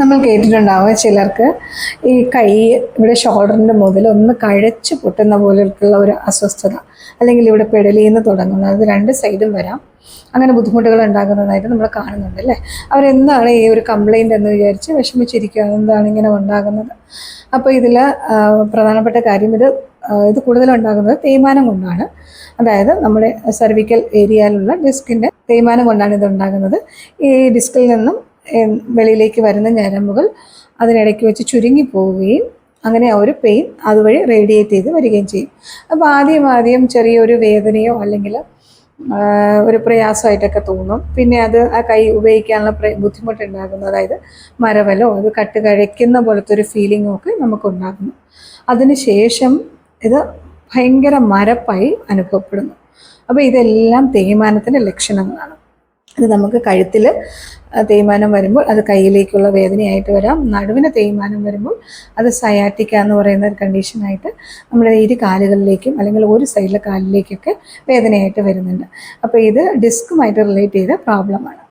നമ്മൾ കേട്ടിട്ടുണ്ടാവുക ചിലർക്ക് ഈ കൈ ഇവിടെ ഷോൾഡറിന്റെ മുതൽ ഒന്ന് കഴച്ച് പൊട്ടുന്ന പോലെയുള്ള ഒരു അസ്വസ്ഥത അല്ലെങ്കിൽ ഇവിടെ പെടലിന്ന് തുടങ്ങുന്നത് അത് രണ്ട് സൈഡും വരാം. അങ്ങനെ ബുദ്ധിമുട്ടുകൾ ഉണ്ടാകുന്നതായിട്ട് നമ്മൾ കാണുന്നുണ്ട് അല്ലേ? അവരെന്താണ് ഈ ഒരു കംപ്ലൈന്റ് എന്ന് വിചാരിച്ച് വിഷമിച്ചിരിക്കുക? എന്താണ് ഇങ്ങനെ ഉണ്ടാകുന്നത്? അപ്പോൾ ഇതിൽ പ്രധാനപ്പെട്ട കാര്യം ഇത് ഇത് കൂടുതലുണ്ടാകുന്നത് തേയ്മാനം കൊണ്ടാണ്. അതായത് നമ്മുടെ സർവിക്കൽ ഏരിയയിലുള്ള ഡിസ്കിന്റെ തേയ്മാനം കൊണ്ടാണ് ഇത് ഉണ്ടാകുന്നത്. ഈ ഡിസ്കിൽ നിന്നും വെളിയിലേക്ക് വരുന്ന ഞരമ്പുകൾ അതിനിടയ്ക്ക് വെച്ച് ചുരുങ്ങി പോവുകയും അങ്ങനെ ഒരു പെയിൻ അതുവഴി റേഡിയേറ്റ് ചെയ്ത് വരികയും ചെയ്യും. അപ്പോൾ ആദ്യം ആദ്യം ചെറിയൊരു വേദനയോ അല്ലെങ്കിൽ ഒരു പ്രയാസമായിട്ടൊക്കെ തോന്നും. പിന്നെ അത് ആ കൈ ഉപയോഗിക്കാനുള്ള ബുദ്ധിമുട്ടുണ്ടാകുന്നു. അതായത് മരവലോ അത് കട്ട് കഴിക്കുന്ന പോലത്തെ ഒരു ഫീലിംഗും ഒക്കെ നമുക്കുണ്ടാകുന്നു. അതിനുശേഷം ഇത് ഭയങ്കര മരപ്പായി അനുഭവപ്പെടുന്നു. അപ്പോൾ ഇതെല്ലാം തേയ്മാനത്തിന്റെ ലക്ഷണങ്ങളാണ്. ഇത് നമുക്ക് കഴുത്തിൽ തേയ്മാനം വരുമ്പോൾ അത് കയ്യിലേക്കുള്ള വേദനയായിട്ട് വരാം. നടുവിന് തേയ്മാനം വരുമ്പോൾ അത് സയാറ്റിക്ക എന്ന് പറയുന്ന ഒരു കണ്ടീഷനായിട്ട് നമ്മുടെ ഇരു കാലുകളിലേക്കും അല്ലെങ്കിൽ ഒരു സൈഡിലെ കാലിലേക്കൊക്കെ വേദനയായിട്ട് വരുന്നുണ്ട്. അപ്പോൾ ഇത് ഡിസ്കുമായിട്ട് റിലേറ്റ് ചെയ്ത പ്രോബ്ലമാണ്